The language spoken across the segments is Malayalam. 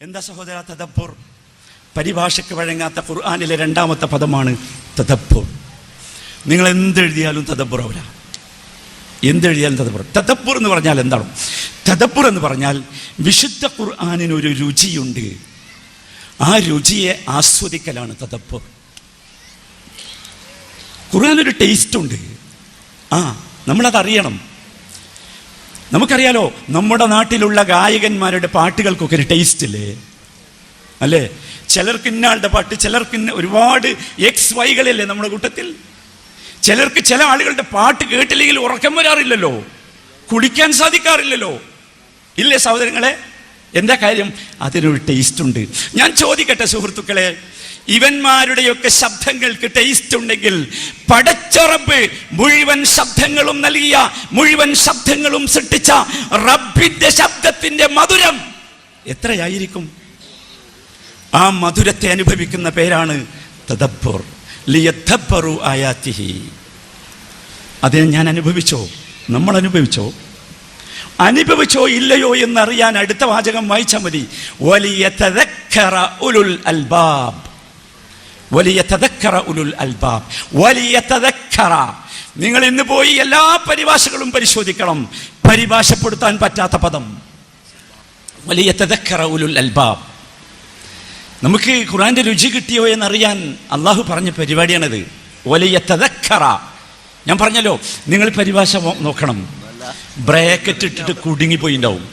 എന്താ സഹോദര തദബ്ബുർ? പരിഭാഷയ്ക്ക് വഴങ്ങാത്ത ഖുർആാനിലെ രണ്ടാമത്തെ പദമാണ് തദബ്ബുർ. നിങ്ങൾ എന്തെഴുതിയാലും തദബ്ബുർ അവരാ എന്തെഴുതിയാലും തദബ്ബുർ. തദബ്ബുർ എന്ന് പറഞ്ഞാൽ എന്താണ്? തദബ്ബുർ എന്ന് പറഞ്ഞാൽ വിശുദ്ധ ഖുർആാനിന് ഒരു രുചിയുണ്ട്. ആ രുചിയെ ആസ്വദിക്കലാണ് തദബ്ബുർ. ഖുർആാനൊരു ടേസ്റ്റ് ഉണ്ട്. ആ നമ്മളത് അറിയണം നമുക്കറിയാലോ നമ്മുടെ നാട്ടിലുള്ള ഗായകന്മാരുടെ പാട്ടുകൾക്കൊക്കെ ഒരു ടേസ്റ്റ് ഇല്ലേ അല്ലേ? ചിലർക്ക് ഇന്നാളുടെ പാട്ട് ചിലർക്ക് ഇന്ന ഒരുപാട് എക്സ് വൈകളില്ലേ നമ്മുടെ കൂട്ടത്തിൽ? ചിലർക്ക് ചില ആളുകളുടെ പാട്ട് കേട്ടില്ലെങ്കിൽ ഉറക്കം വരാറില്ലല്ലോ. കുളിക്കാൻ സാധിക്കാറില്ലല്ലോ. ഇല്ലേ സഹോദരങ്ങളെ? എന്താ കാര്യം? അതിനൊരു ടേസ്റ്റ് ഉണ്ട്. ഞാൻ ചോദിക്കട്ടെ സുഹൃത്തുക്കളെ ഇവന്മാരുടെയൊക്കെ ശബ്ദങ്ങൾക്ക് ടേസ്റ്റ് ഉണ്ടെങ്കിൽ പടച്ചറബ് മുഴുവൻ ശബ്ദങ്ങളും നൽകിയ മുഴുവൻ ശബ്ദങ്ങളും സൃഷ്ടിച്ച റബ്ബിന്റെ ശബ്ദത്തിന്റെ മധുരം എത്രയായിരിക്കും? ആ മധുരത്തെ അനുഭവിക്കുന്ന പേരാണ് തദബ്ബുർ. അതിനെ ഞാൻ അനുഭവിച്ചോ? നമ്മൾ അനുഭവിച്ചോ അനുഭവിച്ചോ ഇല്ലയോ എന്നറിയാൻ അടുത്ത വാചകം വായിച്ചാൽ മതി. വലിയ ഉലുൽ അൽബാബ്. വലിയ ഉലുൽ അൽബാബ്. വലിയ നിങ്ങൾ ഇന്ന് പോയി എല്ലാ പരിഭാഷകളും പരിശോധിക്കണം. പരിഭാഷപ്പെടുത്താൻ പറ്റാത്ത പദം. വലിയ ഉലുൽ അൽബാബ്. നമുക്ക് ഖുറാന്റെ രുചി കിട്ടിയോ എന്നറിയാൻ അള്ളാഹു പറഞ്ഞ പരിപാടിയാണിത്. വലിയ ഞാൻ പറഞ്ഞല്ലോ നിങ്ങൾ പരിഭാഷ നോക്കണം. ബ്രാക്കറ്റ് ഇട്ടിട്ട് കുടുങ്ങിപ്പോയിണ്ടാവും.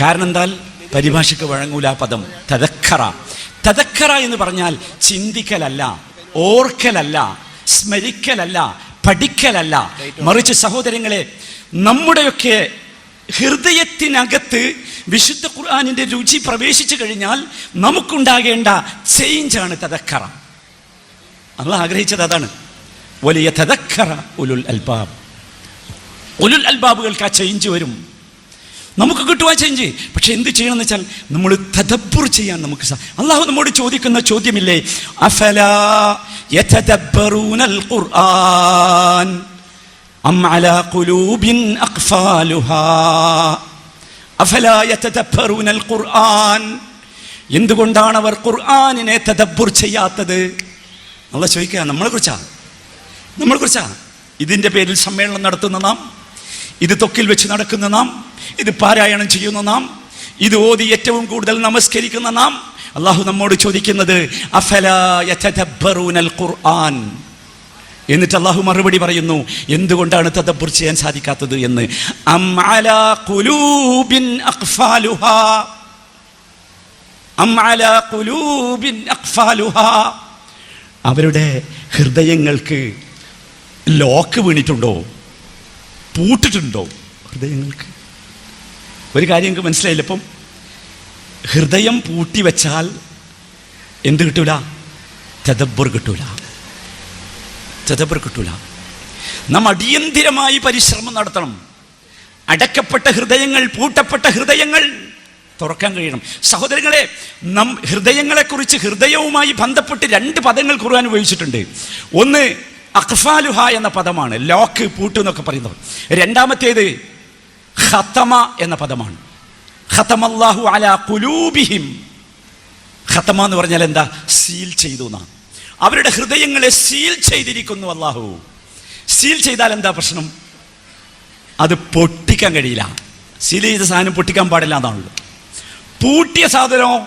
കാരണം എന്താൽ പരിഭാഷയ്ക്ക് വഴങ്ങൂല പദം. തദക്കറ. തദക്കറ എന്ന് പറഞ്ഞാൽ ചിന്തിക്കലല്ല ഓർക്കലല്ല സ്മരിക്കലല്ല പഠിക്കലല്ല. മറിച്ച് സഹോദരങ്ങളെ നമ്മുടെയൊക്കെ ഹൃദയത്തിനകത്ത് വിശുദ്ധ ഖുർആാനിന്റെ രുചി പ്രവേശിച്ചു കഴിഞ്ഞാൽ നമുക്കുണ്ടാകേണ്ട ചേഞ്ചാണ് തദക്കറ. അള്ളാഹ് ആഗ്രഹിച്ചത് അതാണ്. വലിയ തദക്കറ ഉലുൽ അൽബാബ്. ഉലുൽ അൽബാബുകൾക്ക് ആ ചേഞ്ച് വരും. നമുക്ക് കിട്ടുക ചേഞ്ച് പക്ഷെ എന്ത് ചെയ്യണമെന്ന് വെച്ചാൽ നമ്മൾ തദബ്ബുർ ചെയ്യാൻ നമുക്ക് അള്ളാഹു നമ്മോട് ചോദിക്കുന്ന ചോദ്യമില്ലേ? അഫല ഖുർആൻ എന്തുകൊണ്ടാണ് അവർ ഖുർആാനിനെ തദബ്ബുർ ചെയ്യാത്തത്? നമ്മൾ ചോദിക്കുക നമ്മളെ കുറിച്ചാ? നമ്മളെ കുറിച്ചാ? ഇതിന്റെ പേരിൽ സമ്മേളനം നടത്തുന്ന നാം ഇത് തൊക്കിൽ വെച്ച് നടക്കുന്ന നാം ഇത് പാരായണം ചെയ്യുന്ന നാം ഇത് ഓതി ഏറ്റവും കൂടുതൽ നമസ്കരിക്കുന്ന നാം. അള്ളാഹു നമ്മോട് ചോദിക്കുന്നത് ഖുർആൻ? എന്നിട്ട് അള്ളാഹു മറുപടി പറയുന്നു എന്തുകൊണ്ടാണ് തദബ്ബുർ ചെയ്യാൻ സാധിക്കാത്തത് എന്ന്? അവരുടെ ഹൃദയങ്ങൾക്ക് ലോക്ക് വീണിട്ടുണ്ടോ? പൂട്ടിട്ടുണ്ടോ? ഹൃദയങ്ങൾക്ക്. ഒരു കാര്യം നിങ്ങൾക്ക് മനസ്സിലായില്ല. ഇപ്പം ഹൃദയം പൂട്ടി വെച്ചാൽ എന്ത് കിട്ടൂല? തദബ്ബർ കിട്ടൂല. തദബ്ബർ കിട്ടൂല. നാം അടിയന്തിരമായി പരിശ്രമം നടത്തണം. അടക്കപ്പെട്ട ഹൃദയങ്ങൾ പൂട്ടപ്പെട്ട ഹൃദയങ്ങൾ തുറക്കാൻ കഴിയണം. സഹോദരങ്ങളെ നം ഹൃദയങ്ങളെക്കുറിച്ച് ഹൃദയവുമായി ബന്ധപ്പെട്ട് രണ്ട് പദങ്ങൾ കുറുവാൻ ഉപയോഗിച്ചിട്ടുണ്ട്. ഒന്ന് അഖ്ഫാലുഹ എന്ന പദമാണ്. ലോക്ക് പൂട്ട് എന്നൊക്കെ പറയുന്നത്. രണ്ടാമത്തേത് ഖത്തമ എന്ന പദമാണ്. ഖത്തമല്ലാഹു അല കുലൂബിഹിം ഖത്തമ എന്ന് പറഞ്ഞാൽ എന്താ? സീൽ ചെയ്തു എന്നാണ്. അവരുടെ ഹൃദയങ്ങളെ സീൽ ചെയ്തിരിക്കുന്നു അള്ളാഹു സീൽ ചെയ്താൽ എന്താ പ്രശ്നം? അത് പൊട്ടിക്കാൻ കഴിയില്ല. സീൽ ചെയ്ത സാധനം പൊട്ടിക്കാൻ പാടില്ല എന്നാണല്ലോ പൂട്ടിയ സാധനമോ?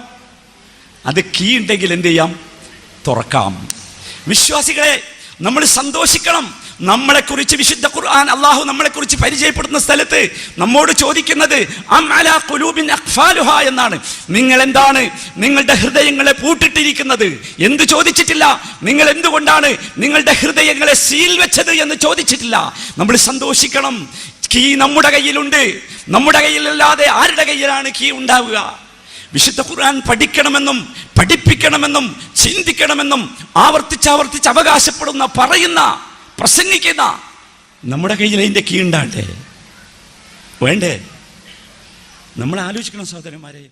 അത് കീ ഉണ്ടെങ്കിൽ എന്ത് ചെയ്യാം? തുറക്കാം. വിശ്വാസികളെ നമ്മൾ സന്തോഷിക്കണം. നമ്മളെക്കുറിച്ച് വിശുദ്ധ ഖുർആൻ അള്ളാഹു നമ്മളെക്കുറിച്ച് പരിചയപ്പെടുന്ന സ്ഥലത്ത് നമ്മോട് ചോദിക്കുന്നത് എന്നാണ്. നിങ്ങൾ എന്താണ് നിങ്ങളുടെ ഹൃദയങ്ങളെ പൂട്ടിട്ടിരിക്കുന്നത്? എന്ത് ചോദിച്ചിട്ടില്ല? നിങ്ങൾ എന്തുകൊണ്ടാണ് നിങ്ങളുടെ ഹൃദയങ്ങളെ സീൽ വെച്ചത് എന്ന് ചോദിച്ചിട്ടില്ല? നമ്മൾ സന്തോഷിക്കണം. കീ നമ്മുടെ കയ്യിലുണ്ട്. നമ്മുടെ കയ്യിലല്ലാതെ ആരുടെ കയ്യിലാണ് കീ ഉണ്ടാവുക? വിശുദ്ധ ഖുർആൻ പഠിക്കണമെന്നും പഠിപ്പിക്കണമെന്നും ചിന്തിക്കണമെന്നും ആവർത്തിച്ച് ആവർത്തിച്ച് അവകാശപ്പെടുന്ന പറയുന്ന പ്രസംഗിക്കുന്ന നമ്മുടെ കയ്യിൽ അതിന്റെ കീ വേണ്ടേ? നമ്മൾ ആലോചിക്കണം സഹോദരന്മാരെ.